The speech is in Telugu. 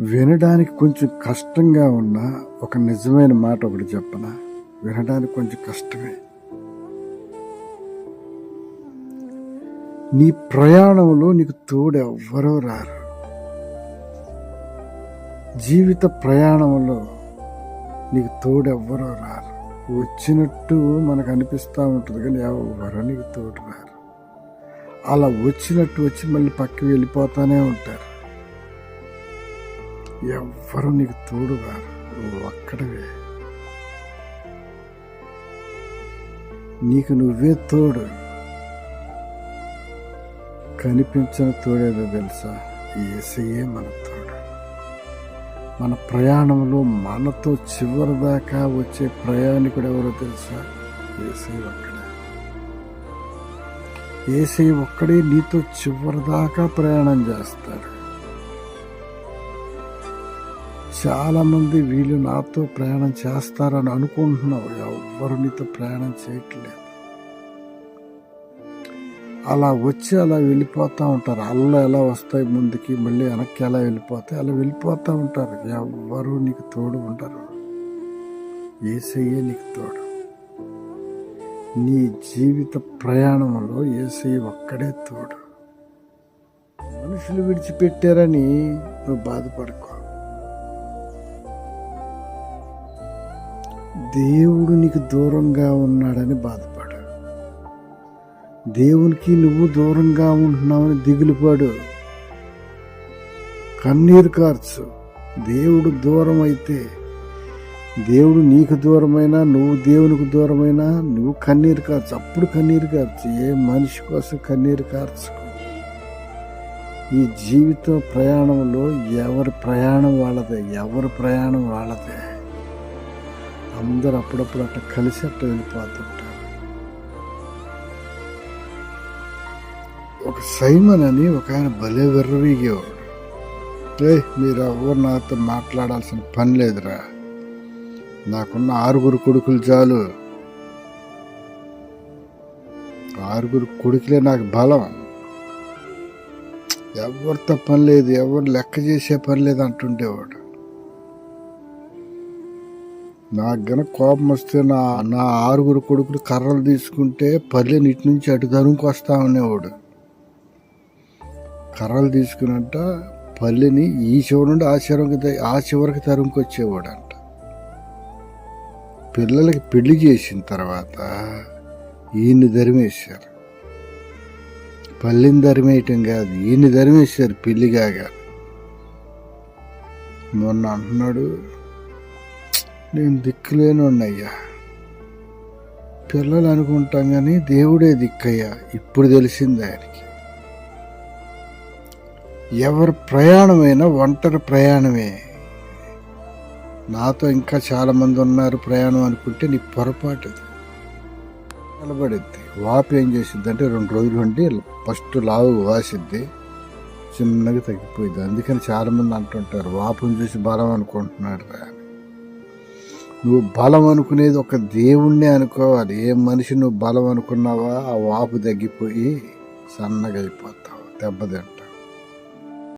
వినడానికి కొంచెం కష్టంగా ఉన్న ఒక నిజమైన మాట ఒకటి చెప్పనా? వినడానికి కొంచెం కష్టమే. నీ ప్రయాణంలో నీకు తోడు ఎవ్వరూ రారు. జీవిత ప్రయాణంలో నీకు తోడు ఎవ్వరూ రారు. వచ్చినట్టు మనకు అనిపిస్తూ ఉంటుంది కానీ ఎవరో నీకు తోడు రారు. అలా వచ్చినట్టు వచ్చి మళ్ళీ పక్కకి వెళ్ళిపోతానే ఉంటారు. ఎవ్వరు నీకు తోడుగా నువ్వు ఒక్కడవే. నీకు నువ్వే తోడు. కనిపించిన తోడేదో తెలుసా? ఏసయే మన తోడు. మన ప్రయాణంలో మనతో చివరి దాకా వచ్చే ప్రయాణికుడు ఎవరో తెలుసా? ఏసై ఒక్కడే. ఏసై ఒక్కడే నీతో చివరి దాకా ప్రయాణం చేస్తాడు. చాలామంది వీళ్ళు నాతో ప్రయాణం చేస్తారని అనుకుంటున్నావు. ఎవరు నీతో ప్రయాణం చేయట్లేదు. అలా వచ్చి అలా వెళ్ళిపోతూ ఉంటారు. అల్ల ఎలా వస్తాయి ముందుకి మళ్ళీ వెనక్కి ఎలా వెళ్ళిపోతాయి అలా వెళ్ళిపోతూ ఉంటారు. ఎవరు నీకు తోడు ఉండరు. ఏసయ్యే నీకు తోడు. నీ జీవిత ప్రయాణంలో ఏసయ్య ఒక్కడే తోడు. మనుషులు విడిచిపెట్టారని నువ్వు బాధపడుకో. దేవుడు నీకు దూరంగా ఉన్నాడని బాధపడు. దేవునికి నువ్వు దూరంగా ఉంటున్నావని దిగులుపడు. కన్నీరు కార్చు. దేవుడు దూరం అయితే దేవుడు నీకు దూరమైనా నువ్వు దేవునికి దూరమైనా నువ్వు కన్నీరు కార్చు. అప్పుడు కన్నీరు కార్చు. ఏ మనిషి కోసం కన్నీరు కార్చుకు? ఈ జీవిత ప్రయాణంలో ఎవరి ప్రయాణం వాళ్ళదే? ఎవరి ప్రయాణం వాళ్ళదే? అందరు అప్పుడప్పుడు అట్ట కలిసి అట్లా వెళ్ళిపోతుంటారు ఒక సైమన్ అని ఒక ఆయన భలే వెర్రవీగేవాడు. ఏ మీరు ఎవరు నాతో మాట్లాడాల్సిన పని లేదురా. నాకున్న ఆరుగురు కొడుకులు చాలు. ఆరుగురు కొడుకులే నాకు బలం. ఎవరితో పని లేదు ఎవరు లెక్క చేసే పని లేదు అంటుండేవాడు. నాకు గనక కోపం వస్తే నా నా ఆరుగురు కొడుకులు కర్రలు తీసుకుంటే పల్లెని ఇటు నుంచి అటు తరుముకు వస్తా ఉండేవాడు కర్రలు తీసుకునంట పల్లెని ఈ చివరి నుండి ఆ చివరికి ఆ చివరికి తరుముకొచ్చేవాడంట అంట పిల్లలకి పెళ్ళి చేసిన తర్వాత ఈయన్ని ధరిమేశారు పల్లెని ధరిమేయటం కాదు ఈయన్ని ధరిమేశారు పెళ్ళి కాగా మొన్న అంటున్నాడు నేను దిక్కులేనున్నయ్యా పిల్లలు అనుకుంటాం కానీ దేవుడే దిక్కయ్యా. ఇప్పుడు తెలిసింది ఆయనకి. ఎవరి ప్రయాణమైనా ఒంటరి ప్రయాణమే. నాతో ఇంకా చాలామంది ఉన్నారు ప్రయాణం అనుకుంటే నీ పొరపాటు నిలబడిద్ది. వాపు ఏం చేసిద్ది అంటే రెండు రోజులు ఉండి ఫస్ట్ లావు వాసిద్ది. చిన్నగా తగ్గిపోయింది అందుకని చాలామంది అంటుంటారు వాపుని చూసి బలం అనుకుంటున్నాడు రా నువ్వు బలం అనుకునేది ఒక దేవుణ్ణే అనుకోవాలి. ఏ మనిషి నువ్వు బలం అనుకున్నావా ఆ వాపు తగ్గిపోయి సన్నగా అయిపోతావు దెబ్బతింటావు.